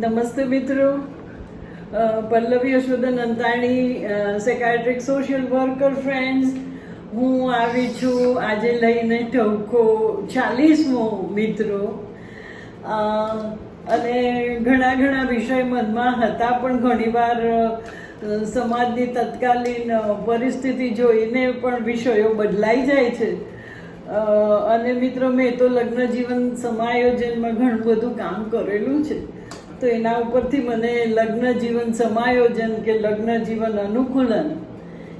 નમસ્તે મિત્રો. Pallavi Yashodhan Antani psychiatric social worker friends હું આવી છું આજે લઈને ઠવકો ચાલીસમો મિત્રો. અને ઘણા ઘણા વિષય મનમાં હતા, પણ ઘણીવાર સમાજની તત્કાલીન પરિસ્થિતિ જોઈને પણ વિષયો બદલાઈ જાય છે. અને મિત્રો, મેં તો લગ્ન જીવન સમાયોજનમાં ઘણું બધું કામ કરેલું છે. તો એના ઉપરથી મને લગ્ન જીવન સમાયોજન કે લગ્ન જીવન અનુકૂલન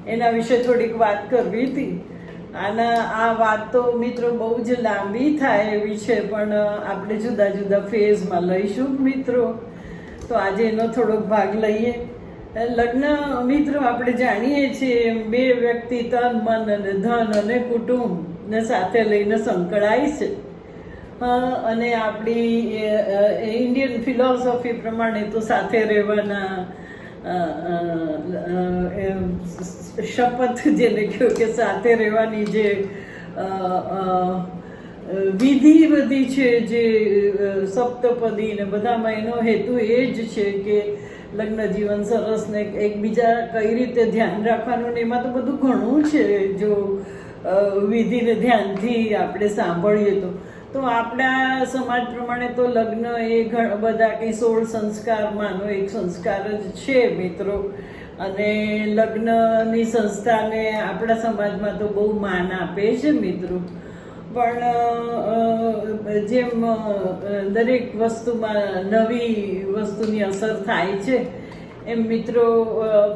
એના વિશે થોડીક વાત કરવી હતી. આના, આ વાત તો મિત્રો બહુ જ લાંબી થાય એવી છે, પણ આપણે જુદા જુદા ફેઝમાં લઈશું મિત્રો. તો આજે એનો થોડોક ભાગ લઈએ. લગ્ન મિત્રો આપણે જાણીએ છીએ બે વ્યક્તિ તન, મન અને ધન અને કુટુંબને સાથે લઈને સંકળાય છે. અને આપણી ઇન્ડિયન ફિલોસોફી પ્રમાણે તો સાથે રહેવાના શપથ જેને કહ્યું કે સાથે રહેવાની જે વિધિ બધી છે જે સપ્તપદી ને બધામાં એનો હેતુ એ જ છે કે લગ્ન જીવન સરસ ને એકબીજા કઈ રીતે ધ્યાન રાખવાનું ને એમાં તો બધું ઘણું છે જો વિધિને ધ્યાનથી આપણે સાંભળીએ તો. તો આપણા સમાજ પ્રમાણે તો લગ્ન એ બધા કંઈ સોળ સંસ્કારમાંનો એક સંસ્કાર જ છે મિત્રો. અને લગ્નની સંસ્થાને આપણા સમાજમાં તો બહુ માન આપે છે મિત્રો. પણ જેમ દરેક વસ્તુમાં નવી વસ્તુની અસર થાય છે. એમ મિત્રો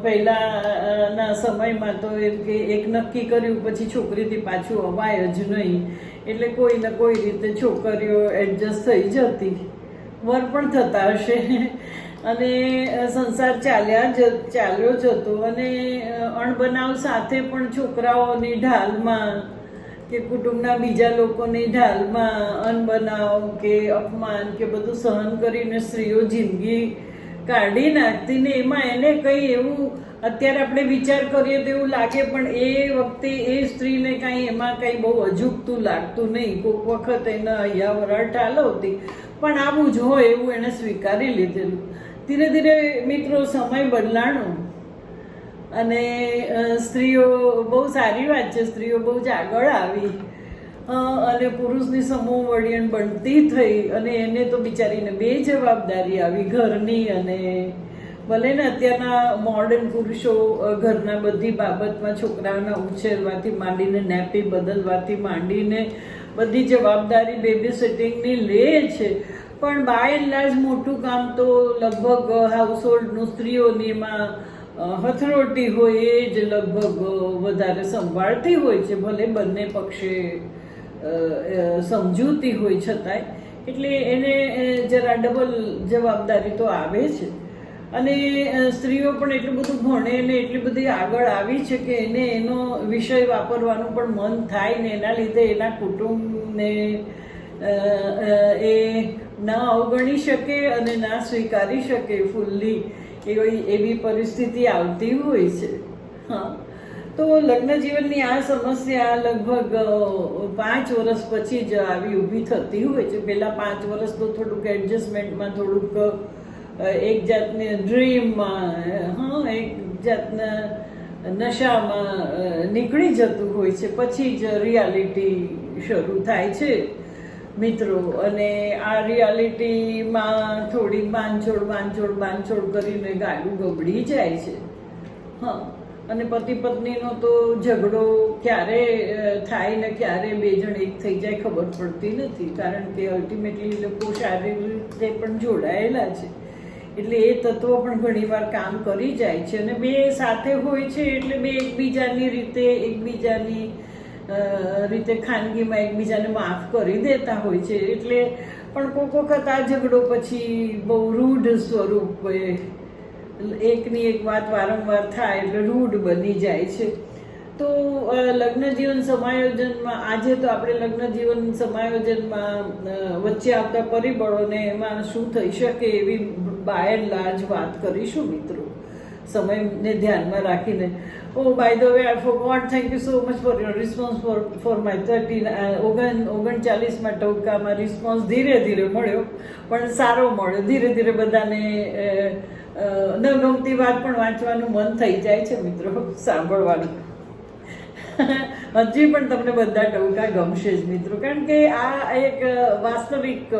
પહેલાંના સમયમાં તો એમ કે એક નક્કી કર્યું, પછી છોકરીથી પાછું અવાય જ નહીં. એટલે કોઈ ને કોઈ રીતે છોકરીઓ એડજસ્ટ થઈ જતી. વર પણ થતા હશે. અને સંસાર ચાલ્યા જ, ચાલ્યો જ હતો અને અણબનાવ સાથે પણ છોકરાઓની ઢાલમાં કે કુટુંબના બીજા લોકોની ઢાલમાં અનબનાવ કે અપમાન કે બધું સહન કરીને સ્ત્રીઓ જિંદગી કાઢી નાખતી ને એમાં એને કંઈ એવું અત્યારે આપણે વિચાર કરીએ તો એવું લાગે, પણ એ વખતે એ સ્ત્રીને કાંઈ એમાં કંઈ બહુ અજુગતું લાગતું નહીં. કોઈક વખત એને અહીંયા વરાળ ઠાલવતી પણ આવું જ હોય એવું એણે સ્વીકારી લીધેલું. ધીરે ધીરે મિત્રો સમય બદલાણો અને સ્ત્રીઓ બહુ સારી વાત છે. સ્ત્રીઓ બહુ જ આગળ આવી. અને પુરુષની સમૂહ વડિયણ બનતી થઈ અને એને તો બિચારીને બે જવાબદારી આવી ઘરની અને ભલે ને અત્યારના મોડર્ન પુરુષો ઘરના બધી બાબતમાં છોકરાઓના ઉછેરવાથી માંડીને નેપી બદલવાથી માંડીને બધી જવાબદારી બેબી સિટિંગની લે છે. પણ બાય એન્ડ લાર્જ મોટું કામ તો લગભગ હાઉસહોલ્ડનું સ્ત્રીઓની એમાં હથરોટી હોય એ જ લગભગ વધારે સંભાળતી હોય છે. ભલે બંને પક્ષે સમજૂતી હોય છતાંય, એટલે એને જરા ડબલ જવાબદારી તો આવે છે અને સ્ત્રીઓ પણ એટલું બધું ભણે ને એટલી બધી આગળ આવી છે કે એને એનો વિષય વાપરવાનું પણ મન થાય ને એના લીધે એના કુટુંબને એ ના અવગણી શકે અને ના સ્વીકારી શકે ફૂલ્લી એવી એવી પરિસ્થિતિ આવતી હોય છે. હા. તો લગ્ન જીવનની આ સમસ્યા લગભગ પાંચ વર્ષ પછી જ આવી ઊભી થતી હોય છે. પહેલાં પાંચ વર્ષ તો થોડુંક એડજસ્ટમેન્ટમાં થોડુંક એક જાતની ડ્રીમમાં હા, એક જાતના નશામાં નીકળી જતું હોય છે. પછી જ રિયાલિટી શરૂ થાય છે મિત્રો. અને આ રિયાલિટીમાં થોડી બાંધછોડ બાંધછોડ બાંધછોડ કરીને ગાડું ગબડી જાય છે. હા. અને પતિ પત્નીનો તો ઝઘડો ક્યારે થાય ને ક્યારે બે જણ એક થઈ જાય ખબર પડતી નથી. કારણ કે અલ્ટિમેટલી લોકો શારીરિક રીતે પણ જોડાયેલા છે. એટલે એ તત્વો પણ ઘણીવાર કામ કરી જાય છે અને બે સાથે હોય છે એટલે બે એકબીજાની રીતે એકબીજાની રીતે ખાનગીમાં એકબીજાને માફ કરી દેતા હોય છે. એટલે પણ કોક વખત આ ઝઘડો પછી બહુ રૂઢ સ્વરૂપે એકની એક વાત વારંવાર થાય એટલે રૂઢ બની જાય છે. તો લગ્ન જીવન સમાયોજનમાં, આજે તો આપણે લગ્ન જીવન સમાયોજનમાં વચ્ચે આવતા પરિબળોને એમાં શું થઈ શકે એવી બાય લાર્જ વાત કરીશું મિત્રો. સમયને ધ્યાનમાં રાખીને. ઓ by the way I for God thank you so much for your response for for my thirty ઓગણ, ઓગણચાલીસમાં ટૂંકામાં રિસ્પોન્સ ધીરે ધીરે મળ્યો. પણ સારો મળ્યો. ધીરે ધીરે બધાને ન ગમતી વાત પણ વાંચવાનું મન થઈ જાય છે મિત્રો, સાંભળવાનું. હજી પણ તમને બધા ટવકા ગમશે જ મિત્રો, કારણ કે આ એક વાસ્તવિક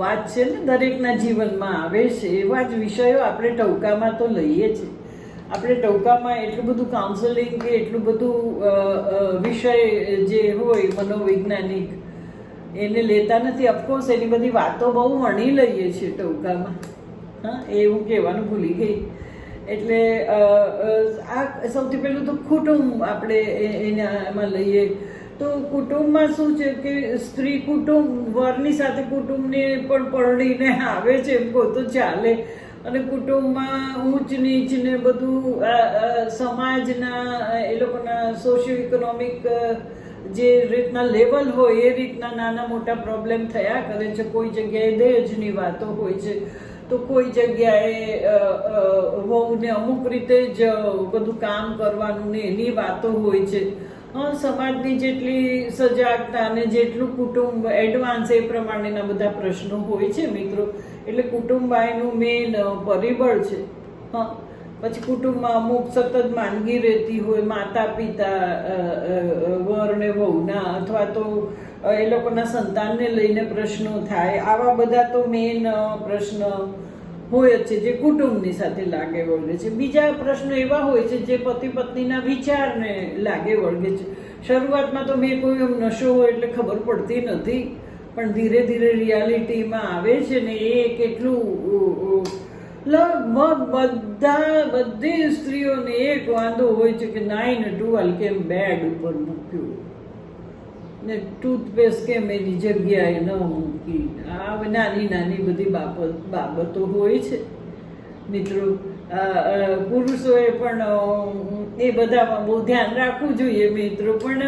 વાત છે ને, દરેકના જીવનમાં આવે છે, એવા જ વિષયો આપણે ટવકામાં તો લઈએ છીએ આપણે ટવકામાં એટલું બધું કાઉન્સેલિંગ કે એટલું બધું વિષય જે હોય, મનોવૈજ્ઞાનિક, એને લેતા નથી. અફકોર્સ એની બધી વાતો બહુ વણી લઈએ છીએ ટૂંકામાં. હા, એ હું કહેવાનું ભૂલી ગઈ. એટલે આ સૌથી પહેલું તો કુટુંબ આપણે એના એમાં લઈએ. તો કુટુંબમાં શું છે કે સ્ત્રી કુટુંબ, વરની સાથે કુટુંબને પણ પરણીને આવે છે એમ કહો તો ચાલે. અને કુટુંબમાં ઊંચ, નીચ ને બધું સમાજના એ લોકોના સોશિયો ઇકોનોમિક જે રીતના લેવલ હોય, એ રીતના નાના મોટા પ્રોબ્લેમ થયા કરે છે. કોઈ જગ્યાએ દહેજની વાતો હોય છે. તો કોઈ જગ્યાએ વહુને અમુક રીતે જ બધું કામ કરવાનું ને એની વાતો હોય છે. સમાજની જેટલી સજાગતા અને જેટલું કુટુંબ એડવાન્સ એ પ્રમાણેના બધા પ્રશ્નો હોય છે મિત્રો. એટલે કુટુંબ આ મેઇન પરિબળ છે. હા. પછી કુટુંબમાં અમુક સતત માંદગી રહેતી હોય માતા પિતા વર ને વહુના અથવા તો એ લોકોના સંતાનને લઈને પ્રશ્નો થાય. આવા બધા તો મેઇન પ્રશ્ન હોય છે જે કુટુંબની સાથે લાગે વળગે છે. બીજા પ્રશ્નો એવા હોય છે જે પતિ પત્નીના વિચારને લાગે વળગે છે. શરૂઆતમાં તો મેં કોઈ એમ નશો હોય એટલે ખબર પડતી નથી, પણ ધીરે ધીરે રિયાલિટીમાં આવે છે ને એ કેટલું લગભગ બધા બધી સ્ત્રીઓને એક વાંધો હોય છે કે નાઈને ટુવાલ કેમ બેડ ઉપર મૂક્યું? ને ટૂથપેસ્ટ કેમ એની જગ્યાએ ન મૂકી? આ નાની નાની બધી બાબત બાબતો હોય છે. મિત્રો પુરુષોએ પણ એ બધામાં બહુ ધ્યાન રાખવું જોઈએ મિત્રો, પણ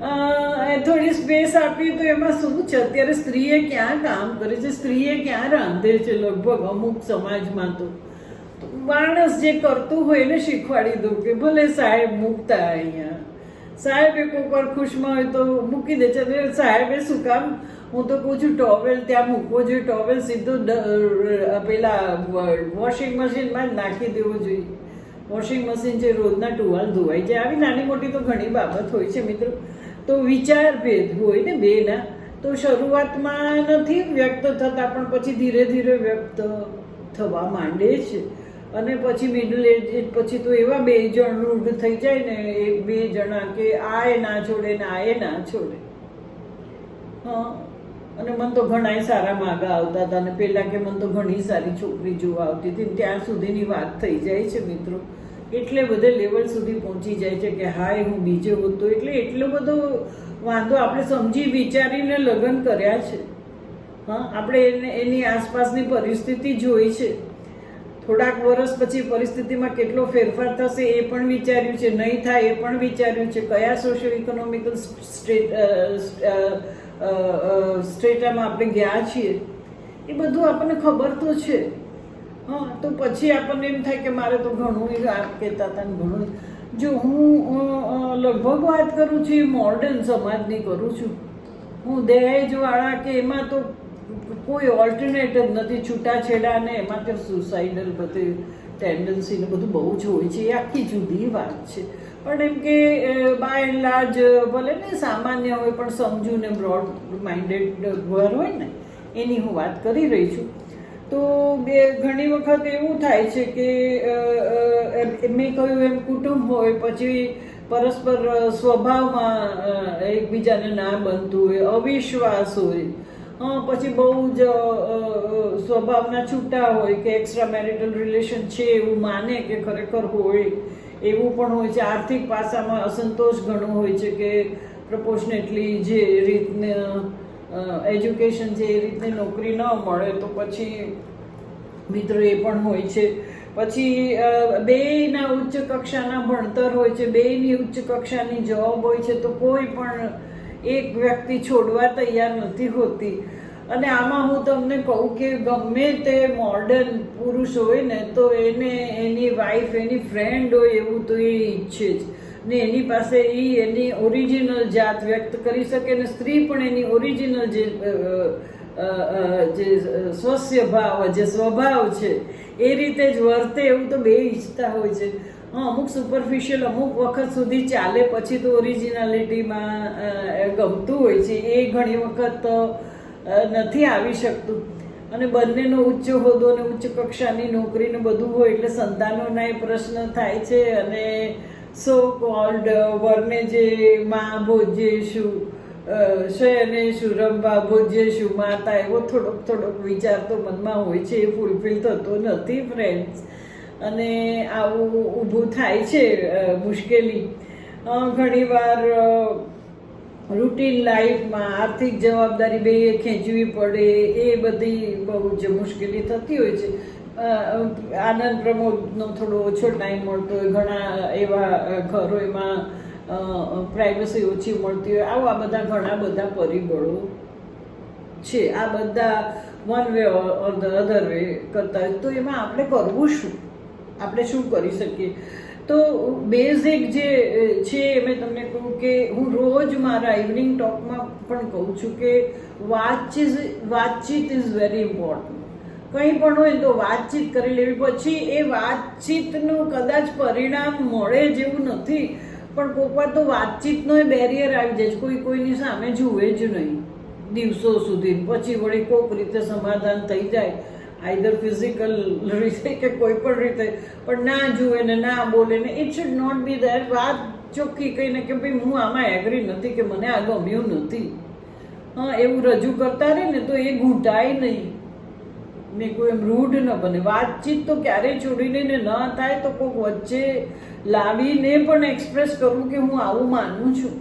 થોડી સ્પેસ આપીએ તો એમાં શું છે? અત્યારે સ્ત્રીએ ક્યાં કામ કરે છે? સ્ત્રીએ ક્યાં રાંધે છે? લગભગ અમુક સમાજમાં તો. માણસ જે કરતું હોય એને શીખવાડી દઉં કે ભલે સાહેબ મૂકતા અહીંયા. સાહેબે કોઈક વાર ખુશમાં હોય તો મૂકી દે છે. સાહેબે શું કામ? હું તો કહું છું ટોવેલ ત્યાં મૂકવો જોઈએ. ટોવેલ સીધો પેલા વોશિંગ મશીનમાં જ નાખી દેવો જોઈએ. વોશિંગ મશીન જે રોજના ટુવાલ ધોવાઈ જાય. આવી નાની મોટી તો ઘણી બાબત હોય છે, મિત્રો. તો વિચાર ભેદ હોય ને બેના, તો શરૂઆતમાં નથી વ્યક્ત થતા, પણ પછી ધીરે ધીરે વ્યક્ત થવા માંડે છે. અને પછી મિડલ એજ પછી તો એવા બે જણ રૂઢ થઈ જાય ને, એ બે જણા કે આ એ ના છોડે ને આ એ ના છોડે. હા, અને મને તો ઘણાય સારા માગા આવતા હતા, અને પેલા કે મને તો ઘણી સારી છોકરી જોવા આવતી હતી ત્યાં સુધીની વાત થઈ જાય છે મિત્રો. એટલે બધે લેવલ સુધી પહોંચી જાય છે કે હાય, હું બીજે હોતો એટલે એટલો બધો વાંધો આપણે સમજી વિચારીને લગ્ન કર્યા છે. હા, આપણે એને, એની આસપાસની પરિસ્થિતિ જોઈ છે. થોડાક વર્ષ પછી પરિસ્થિતિમાં કેટલો ફેરફાર થશે એ પણ વિચાર્યું છે. નહીં થાય એ પણ વિચાર્યું છે. કયા સોશિયો ઇકોનોમિકલ સ્ટેટ સ્ટેટામાં આપણે ગયા છીએ? એ બધું આપણને ખબર તો છે. હા, તો પછી આપણને એમ થાય કે મારે તો ઘણું આમ કહેતા હતા ને ઘણું જો. હું લગભગ વાત કરું છું એ મોડર્ન સમાજની કરું છું. હું દહેજવાળા કે એમાં તો કોઈ ઓલ્ટરનેટ જ નથી, છૂટાછેડા ને એમાં તો સુસાઇડલ બધી ટેન્ડન્સી ને બધું બહુ જ હોય છે, એ આખી જુદી વાત છે. પણ એમ કે બાય એન્ડ લાર્જ ભલે ને સામાન્ય હોય, પણ સમજુ ને બ્રોડ માઇન્ડેડ ઘર હોય ને, એની હું વાત કરી રહી છું. તો બે ઘણી વખત એવું થાય છે કે મેં કહ્યું એમ કુટુંબ હોય, પછી પરસ્પર સ્વભાવમાં એકબીજાને ના બનતું હોય, અવિશ્વાસ હોય. પછી બહુ જ સ્વભાવના છૂટા હોય કે એક્સ્ટ્રા મેરિટલ રિલેશન છે એવું માને કે ખરેખર હોય, એવું પણ હોય છે. આર્થિક પાસામાં અસંતોષ ઘણો હોય છે કે પ્રપોર્શનેટલી જે રીતને એજ્યુકેશન છે એ રીતની નોકરી ન મળે તો પછી મિત્રો એ પણ હોય છે. પછી બેયના ઉચ્ચ કક્ષાના ભણતર હોય છે, બેયની ઉચ્ચ કક્ષાની જોબ હોય છે, તો કોઈ પણ એક વ્યક્તિ છોડવા તૈયાર નથી હોતી. અને આમાં હું તમને કહું કે ગમે તે મોડર્ન પુરુષ હોય ને, તો એને એની વાઈફ એની ફ્રેન્ડ હોય એવું તો એ ઈચ્છે જ. ને એની પાસે એ એની ઓરિજિનલ જાત વ્યક્ત કરી શકે ને સ્ત્રી પણ એની ઓરિજિનલ જે જે સ્વસ્ય ભાવ, જે સ્વભાવ છે, એ રીતે જ વર્તે એવું તો બે ઈચ્છતા હોય છે. હા, અમુક સુપરફિશિયલ અમુક વખત સુધી ચાલે, પછી તો ઓરિજિનાલિટીમાં ગમતું હોય છે. એ ઘણી વખત નથી આવી શકતું. અને બંનેનો ઉચ્ચ હોદ્દો અને ઉચ્ચ કક્ષાની નોકરીને બધું હોય એટલે સંતાનોના એ પ્રશ્ન થાય છે અને સો કોલ્ડ વરને જે માં ભોજ્યેશુ શયને શુરંભા ભોજ્યેશું માતા એવો થોડોક થોડોક વિચાર તો મનમાં હોય છે, એ ફૂલફિલ થતો નથી ફ્રેન્ડ્સ અને આવું ઊભું થાય છે મુશ્કેલી. ઘણીવાર રૂટીન લાઈફમાં આર્થિક જવાબદારી બે ખેંચવી પડે, એ બધી બહુ જ મુશ્કેલી થતી હોય છે. આનંદ પ્રમોદનો થોડો ઓછો ટાઈમ મળતો હોય, ઘણા એવા ઘરો એમાં પ્રાઇવસી ઓછી મળતી હોય. આવા બધા ઘણા બધા પરિબળો છે. આ બધા one way or the other way કરતા હોય. તો એમાં આપણે કરવું શું? આપણે શું કરી શકીએ? તો બેઝિક જે છે મેં તમને કહું કે હું રોજ મારા ઇવનિંગ ટોકમાં પણ કહું છું કે વાતચીત વાતચીત ઇઝ વેરી ઇમ્પોર્ટન્ટ કંઈ પણ હોય તો વાતચીત કરી લેવી. પછી એ વાતચીતનું કદાચ પરિણામ મળે જેવું નથી, પણ કોઈક વાર તો વાતચીતનો એ બેરિયર આવી જાય છે. કોઈ કોઈની સામે જુએ જ નહીં. દિવસો સુધી. પછી વળી કોઈક રીતે સમાધાન થઈ જાય. આઈધર ફિઝિકલ રીતે કે કોઈ પણ રીતે. પણ ના જુએ ને ના બોલે ને it should not be there વાત ચોખ્ખી કહીને કે ભાઈ, હું આમાં એગ્રી નથી કે મને આ ગમ્યું નથી. હા, એવું રજૂ કરતા રહે ને તો એ ઘૂંટાય નહીં. ને કોઈ એમ રૂઢ ન બને. વાતચીત તો ક્યારેય છોડીને ન થાય તો કોઈક વચ્ચે લાવીને પણ એક્સપ્રેસ કરવું કે હું આવું માનું છું.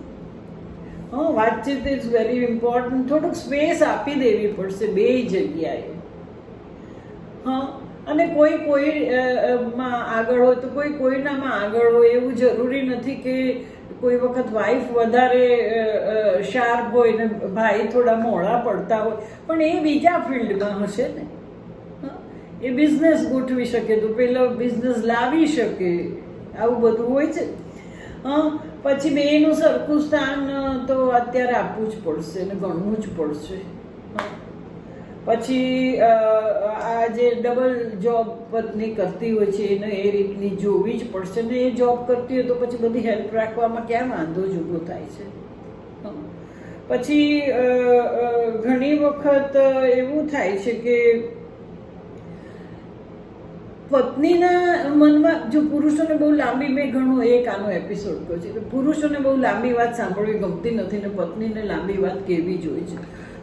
હા, વાતચીત ઇઝ વેરી ઇમ્પોર્ટન્ટ થોડુંક સ્પેસ આપી દેવી પડશે બે જગ્યાએ. હા, અને કોઈ કોઈ માં આગળ હોય તો કોઈ કોઈનામાં આગળ હોય. એવું જરૂરી નથી કે કોઈ વખત વાઈફ વધારે શાર્પ હોય ને ભાઈ થોડા મોડા પડતા હોય. પણ એ બીજા ફિલ્ડમાં હશે ને. એ બિઝનેસ ગોઠવી શકે તો પેલો બિઝનેસ લાવી શકે આવું બધું હોય છે હા, પછી બેનું સરખું સ્થાન તો અત્યારે આપવું જ પડશે ને ગણવું જ પડશે. પછી આ જે ડબલ જોબ પત્ની કરતી હોય છે, એને એ રીતની જોવી જ પડશે ને એ જોબ કરતી હોય તો પછી બધી હેલ્પ રાખવામાં ક્યાં વાંધો જ ઊભો થાય છે. પછી ઘણી વખત એવું થાય છે કે પત્નીના મનમાં જો પુરુષોને બહુ લાંબી, મેં ઘણો એક આનો એપિસોડ કહ્યો છે કે પુરુષોને બહુ લાંબી વાત સાંભળવી ગમતી નથી ને પત્નીને લાંબી વાત કહેવી જોઈએ છે.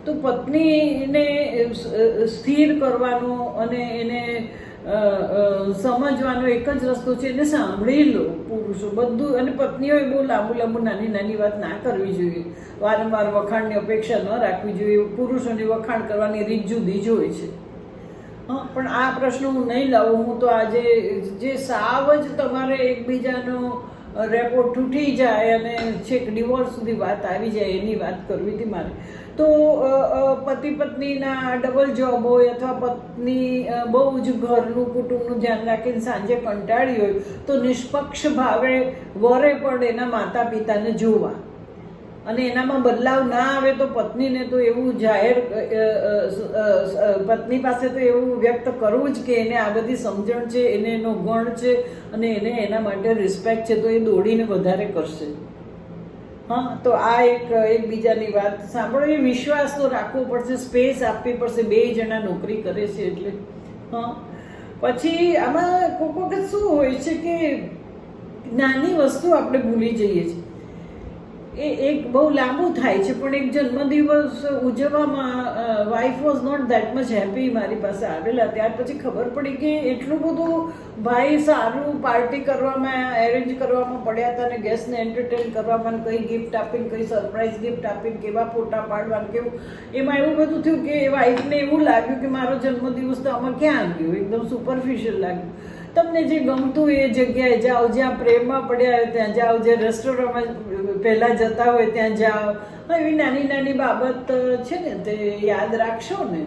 તો પત્નીને સ્થિર કરવાનો અને એને સમજવાનો એક જ રસ્તો છે. એને સાંભળી લો પુરુષો બધું અને પત્નીઓએ બહુ લાંબુ લાંબુ, નાની નાની વાત ના કરવી જોઈએ. વારંવાર વખાણની અપેક્ષા ન રાખવી જોઈએ. પુરુષોને વખાણ કરવાની રીત જુદી જ હોય છે. પણ આ પ્રશ્ન હું નહીં લાવું. હું તો આજે જે સાવ જ તમારે એકબીજાનો રેપો તૂટી જાય અને છેક ડિવોર્સ સુધી વાત આવી જાય એની વાત કરવી હતી મારે. તો પતિ પત્નીના ડબલ જોબ હોય અથવા પત્ની બહુ જ ઘરનું કુટુંબનું ધ્યાન રાખીને સાંજે કંટાળી હોય, તો નિષ્પક્ષ ભાવે વરે પણ એના માતા પિતાને જોવા. અને એનામાં બદલાવ ના આવે તો પત્નીને તો એવું જાહેર પત્ની પાસે તો એવું વ્યક્ત કરવું જ કે એને આ બધી સમજણ છે, એને એનો ગણ છે અને એને એના માટે રિસ્પેક્ટ છે, તો એ દોડીને વધારે કરશે. હા, તો આ એક, એકબીજાની વાત સાંભળો. એ વિશ્વાસ તો રાખવો પડશે સ્પેસ આપવી પડશે. બે જણા નોકરી કરે છે એટલે. હા. પછી આમાં કોઈક વખત શું હોય છે કે નાની વસ્તુ આપણે ભૂલી જઈએ છીએ. એ એક બહુ લાંબુ થાય છે, પણ એક જન્મદિવસ ઉજવવામાં wife was not that much happy મારી પાસે આવેલા. ત્યાર પછી ખબર પડી કે એટલું બધું ભાઈ સારું પાર્ટી કરવામાં એરેન્જ કરવામાં પડ્યા હતા અને ગેસ્ટને એન્ટરટેન કરવામાં કઈ ગિફ્ટ આપીને, કઈ સરપ્રાઈઝ ગિફ્ટ આપીને, કેવા ફોટા પાડવાનું, કેવું. એમાં એવું બધું થયું કે વાઈફને એવું લાગ્યું કે મારો જન્મદિવસ તો આમાં ક્યાં આવ્યું? એકદમ સુપરફિશિયલ લાગ્યું. તમને જે ગમતું એ જગ્યાએ જાઓ, જ્યાં પ્રેમમાં પડ્યા હોય, ત્યાં જાઓ જે રેસ્ટોરન્ટમાં પહેલાં જતા હોય, ત્યાં જાઓ. એવી નાની નાની બાબત છે ને, તે યાદ રાખશો ને?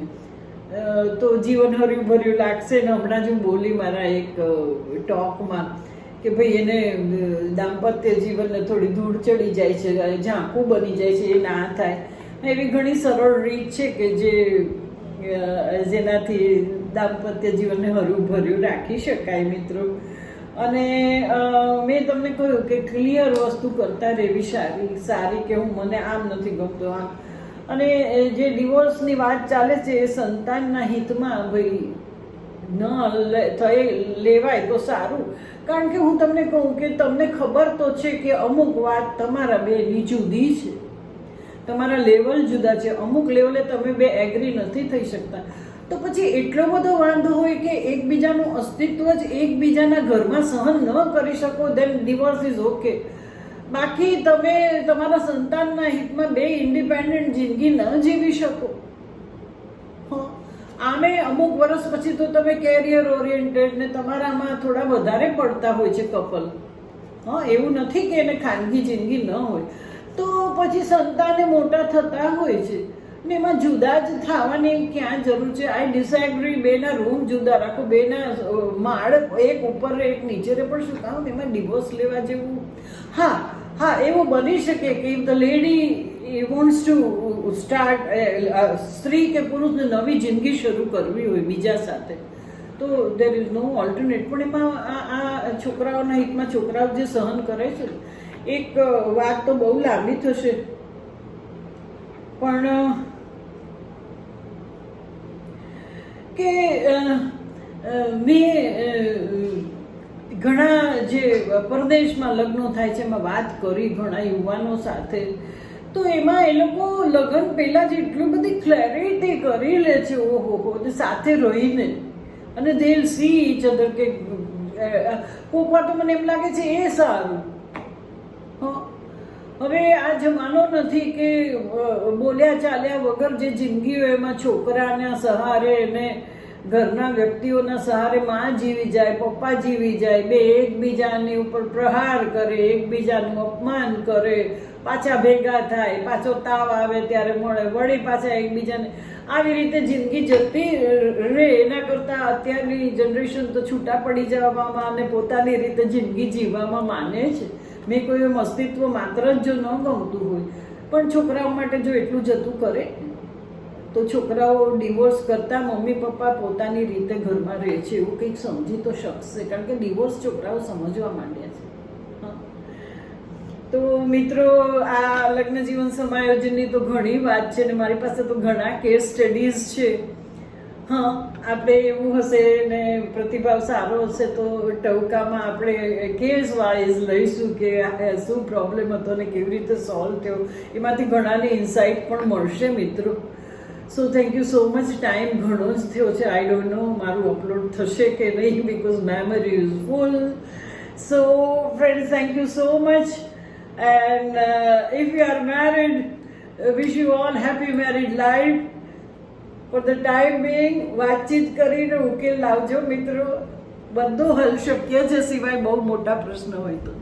તો જીવન હર્યું ભર્યું લાગશે ને? હમણાં જ હું બોલી મારા એક ટોકમાં કે ભાઈ એને દાંપત્ય જીવનને થોડી ધૂળ ચડી જાય છે ઝાંકું બની જાય છે, એ ના થાય. એવી ઘણી સરળ રીત છે કે જે જેનાથી દાંપત્ય જીવનને હર્યું ભર્યું રાખી શકાય મિત્રો. અને મેં તમને કહ્યું કે ક્લિયર વસ્તુ કરતાં રહેવી સારી સારી કે હું મને આમ નથી ગમતો આમ. અને જે ડિવોર્સની વાત ચાલે છે એ સંતાનના હિતમાં ભાઈ ન થઈ, લેવાય તો સારું. કારણ કે હું તમને કહું કે તમને ખબર તો છે કે અમુક વાત તમારા બેની જુદી છે. તમારા લેવલ જુદા છે. અમુક લેવલે તમે બે એગ્રી નથી થઈ શકતા. તો પછી એટલો બધો વાંધો હોય કે એકબીજાનું અસ્તિત્વ જ એકબીજાના ઘરમાં સહન ન કરી શકો દેન ડિવોર્સ ઇઝ ઓકે બાકી તમે તમારા સંતાનના હિતમાં બે ઇન્ડિપેન્ડન્ટ જિંદગી ન જીવી શકો. આમે અમુક વર્ષ પછી તો તમે કેરિયર ઓરિએન્ટેડ ને તમારામાં થોડા વધારે પડતા હોય છે કપલ હા, એવું નથી કે એને ખાનગી જિંદગી ન હોય. તો પછી સંતાને મોટા થતા હોય છે. ને એમાં જુદા જ થવાની ક્યાં જરૂર છે? આઈ ડિસએગ્રી બેના રૂમ જુદા રાખો. બેના માળ એક ઉપર એક નીચે રે પણ શું કામ? એમાં ડિવોર્સ લેવા જેવું? હા હા, એવું બની શકે કે the lady wants to start સ્ત્રી કે પુરુષને નવી જિંદગી શરૂ કરવી હોય બીજા સાથે, તો દેર ઇઝ નો ઓલ્ટરનેટ પણ એમાં આ આ છોકરાઓના હિતમાં છોકરાઓ જે સહન કરે છે, એક વાત તો બહુ લાંબી થશે. પણ કે મેં ઘણા જે પરદેશમાં લગ્નો થાય છે એમાં વાત કરી ઘણા યુવાનો સાથે તો એમાં એ લોકો લગ્ન પહેલાં જ એટલી બધી ક્લેરિટી કરી લે છે ઓહો હો સાથે રહીને અને દેલ સી ઇચ અધર કે અ, વાર તો મને એમ લાગે છે એ સારું. હવે આ જમાનો નથી કે બોલ્યા ચાલ્યા વગર જે જિંદગી હોય એમાં છોકરાના સહારે અને ઘરના વ્યક્તિઓના સહારે માં જીવી જાય, પપ્પા જીવી જાય, બે એકબીજાની ઉપર પ્રહાર કરે, એકબીજાનું અપમાન કરે, પાછા ભેગા થાય, પાછો તાવ આવે ત્યારે મળે, વળી પાછા એકબીજાને આવી રીતે જિંદગી જતી રહે. એના કરતાં અત્યારની જનરેશન તો છૂટા પડી જવામાં અને પોતાની રીતે જિંદગી જીવવામાં માને છે. મેં કોઈ એમ અસ્તિત્વ માત્ર જ જો ન ગમતું હોય. પણ છોકરાઓ માટે જો એટલું જતું કરે, તો છોકરાઓ ડિવોર્સ કરતાં મમ્મી પપ્પા પોતાની રીતે ઘરમાં રહે છે, એવું કંઈક સમજી તો શકશે, કારણ કે ડિવોર્સ છોકરાઓ સમજવા માંડ્યા છે. તો મિત્રો, આ લગ્ન જીવન સમાયોજનની તો ઘણી વાત છે ને મારી પાસે તો ઘણા કેસ સ્ટડીઝ છે. હા, આપણે એવું હશે ને પ્રતિભાવ સારો હશે તો ટવકામાં આપણે કેસ વાઇઝ લઈશું કે શું પ્રોબ્લેમ હતો ને કેવી રીતે સોલ્વ થયો. એમાંથી ઘણાને ઇન્સાઇટ પણ મળશે મિત્રો. So thank you so much time ઘણો જ થયો છે. આઈ ડોન્ટ નો મારું અપલોડ થશે કે નહીં because memory is so friends thank you so much and if you are married wish you all happy married life for the time being વાતચીત કરીને ઉકેલ લાવજો મિત્રો. બધું હલ શક્ય છે સિવાય બહુ મોટા પ્રશ્ન હોય તો.